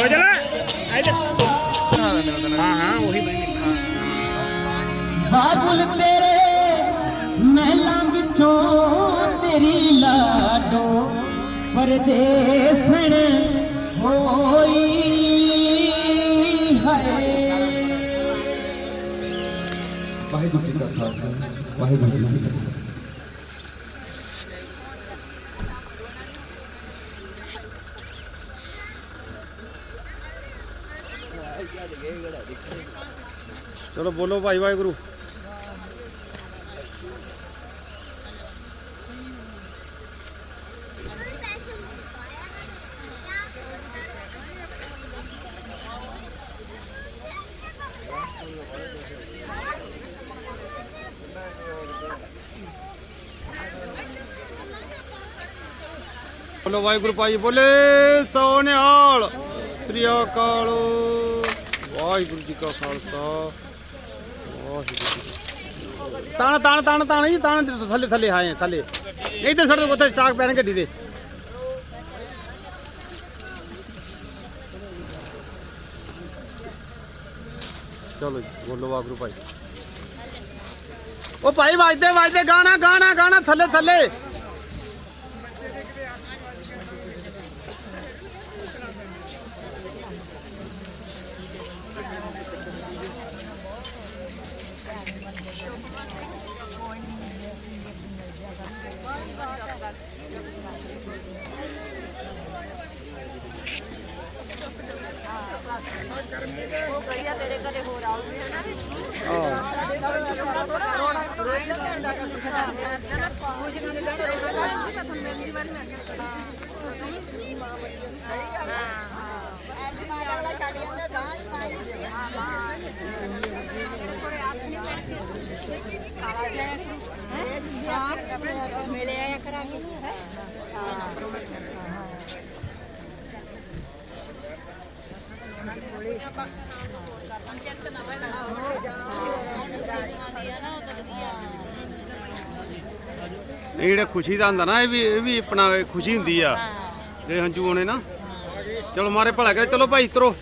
ਰੋਜਲਾ ਆਇਦੇ ਹਾਂ ਹਾਂ ਉਹੀ ਬਣੀ। ਬਾਬੁਲ ਤੇਰੇ ਮਹਿਲਾਂ ਵਿੱਚੋਂ ਤੇਰੀ ਲਾਡੋ ਪਰਦੇਸਣ ਹੋਈ ਹੈ ਵਾਹਿਗੁਰੂ ਜੀ ਕਾ ਖਾਲਸਾ ਵਾਹਿਗੁਰੂ ਜੀ ਕੀ ਫਤਿਹ। ਚਲੋ ਬੋਲੋ ਭਾਈ ਵਾਹਿਗੁਰੂ। ਬੋਲੋ ਵਾਹਿਗੁਰੂ ਭਾਈ, ਬੋਲੇ ਸੋਨਿਹਾਲ। ਸ੍ਰੀ ਅਕਾਲ। ਵਾਹਿਗੁਰੂ ਜੀ ਕਾ ਖਾਲਸਾ। ਤਾਣ ਤਾਣ ਤਾਣ ਤਾਣ, ਜੀ, ਤਾਣ ਥੱਲੇ ਥੱਲੇ ਆਏ ਥੱਲੇ। ਨਹੀਂ ਤਾਂ ਸਾਡੇ ਉੱਥੇ ਸਟਾਕ ਪੈਣ ਗੱਡੀ ਦੇ। ਚਲੋ ਬੋਲੋ ਵਾਹਿਗੁਰੂ ਭਾਈ। ਉਹ ਭਾਈ ਵੱਜਦੇ ਵੱਜਦੇ, ਗਾਣਾ ਗਾਣਾ ਗਾਣਾ, ਥੱਲੇ ਥੱਲੇ। ਉਹ ਕਹੀਆ ਤੇਰੇ ਘਰੇ ਹੋਰ ਆਉਂਦੇ ਹਨਾ ਰੋਈ ਦਾ ਘੰਟਾ ਕਾ ਸੁਖ ਦਾ ਖੁਸ਼ੀਆਂ ਦੇ ਘੰਟੇ ਰੋਣਾ ਕਾ ਮੈਂ ਤੁਹਾਨੂੰ ਮੇਰੀ ਵਾਰੀ ਮੈਂ ਹਾਂ ਹਾਂ ਐਸੀ ਮਾਤਾ ਵਾਲਾ ਛੱਡ ਜਾਂਦਾ ਤਾਂ ਹੀ ਮਾਈ ਹਾਂ ਮਾਂ ਕੋਈ ਆਪ ਨਹੀਂ ਬੈਠੀ ਆਵਾਜ਼ ਆਇਆ ਹੈ ਇਹ ਜੀ ਆਪ ਮਿਲੇ ਆਇਆ ਕਰਾਂਗੇ ਹੈ ਹਾਂ। ਇਹ ਜਿਹੜਾ ਖੁਸ਼ੀ ਦਾ ਹੁੰਦਾ ਨਾ ਇਹ ਵੀ ਇਹ ਵੀ ਆਪਣਾ ਖੁਸ਼ੀ ਹੁੰਦੀ ਆ। ਜਿਹੜੇ ਹੰਝੂ ਆਉਣੇ ਨਾ। ਚਲੋ ਮਾਰੇ ਭਲਾ ਕਰੇ ਚਲੋ ਭਾਈ ਤਰੋ